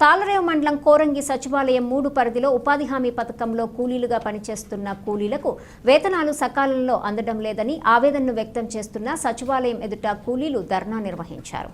తాళరేవు మండలం కోరంగి సచివాలయం మూడు పరిధిలో ఉపాధి హామీ పథకంలో కూలీలుగా పనిచేస్తున్న కూలీలకు వేతనాలు సకాలంలో అందడం లేదని ఆవేదనను వ్యక్తం చేస్తున్న సచివాలయం ఎదుట కూలీలు ధర్నా నిర్వహించారు.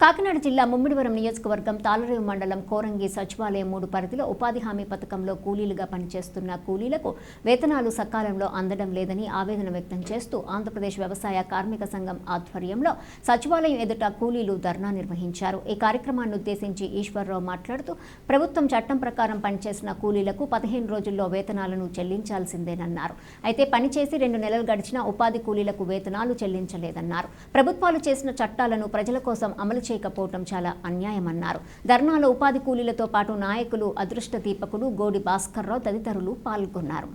కాకినాడ జిల్లా ముమ్మిడివరం నియోజకవర్గం తాలరేవు మండలం కోరంగి సచివాలయం మూడు పరిధిలో ఉపాధి హామీ పథకంలో కూలీలుగా పనిచేస్తున్న కూలీలకు వేతనాలు సకాలంలో అందడం లేదని ఆవేదన వ్యక్తం చేస్తూ ఆంధ్రప్రదేశ్ వ్యవసాయ కార్మిక సంఘం ఆధ్వర్యంలో సచివాలయం ఎదుట కూలీలు ధర్నా నిర్వహించారు. ఈ కార్యక్రమాన్ని ఉద్దేశించి ఈశ్వరరావు మాట్లాడుతూ ప్రభుత్వం చట్టం ప్రకారం పనిచేసిన కూలీలకు పదిహేను రోజుల్లో వేతనాలను చెల్లించాల్సిందేనన్నారు. అయితే పనిచేసి రెండు నెలలు గడిచినా ఉపాధి కూలీలకు వేతనాలు చెల్లించలేదన్నారు. ప్రభుత్వాలు చేసిన చట్టాలను ప్రజల కోసం అమలు చేయకపోవటం చాలా అన్యాయమన్నారు. ధర్నాలో ఉపాధి కూలీలతో పాటు నాయకులు అదృష్ట దీపకుడు గోడి భాస్కర్రావు తదితరులు పాల్గొన్నారు.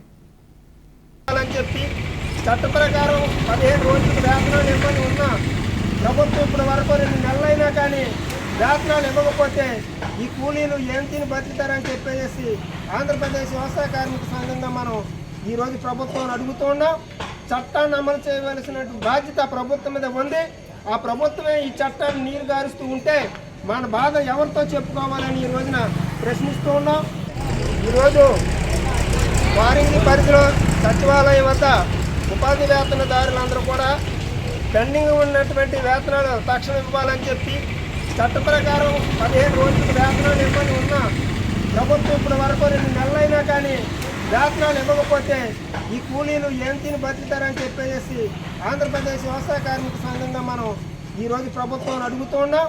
చెప్పి చట్ట ప్రకారం పదిహేను రోజులు వేతనాలు ఇవ్వని ఉన్న ప్రభుత్వం ఇప్పుడు వరకు రెండు నెలలైనా కానీ వేతనాలు ఇవ్వకపోతే ఈ కూలీలు ఏం తిని బతుకుతారని చెప్పేసి ఆంధ్రప్రదేశ్ వ్యవసాయ కార్మిక సంఘంగా మనం ఈరోజు ప్రభుత్వం అడుగుతున్నాం చట్టాన్ని అమలు చేయవలసినటువంటి బాధ్యత ప్రభుత్వం మీద ఉంది. ఆ ప్రభుత్వమే ఈ చట్టాన్ని నీరు గారుస్తూ ఉంటే మన బాధ ఎవరితో చెప్పుకోవాలని ఈ రోజున ప్రశ్నిస్తూ ఉన్నాం. ఈరోజు వారింగి పరిధిలో సచివాలయం వద్ద ఉపాధి వేతనదారులందరూ కూడా పెండింగ్ ఉన్నటువంటి వేతనాలు తక్షణం ఇవ్వాలని చెప్పి చట్ట ప్రకారం పదిహేను రోజులకు వేతనాలు ఇవ్వని ఉన్నా ప్రభుత్వం ఇప్పటి వరకు రెండు నెలలైనా కానీ వేతనాలు ఇవ్వకపోతే ఈ కూలీలు ఏం తిని బతుకుతారని చెప్పేసి ఆంధ్రప్రదేశ్ వ్యవసాయ కార్మిక సంఘంగా మనం ఈరోజు ప్రభుత్వం అడుగుతున్నాం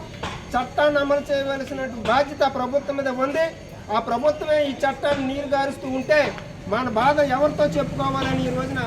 చట్టాన్ని అమలు చేయవలసిన బాధ్యత ప్రభుత్వం మీద ఉంది. ఆ ప్రభుత్వమే ఈ చట్టాన్ని నీరు గారుస్తూ ఉంటే మన బాధ ఎవరితో చెప్పుకోవాలని ఈ రోజున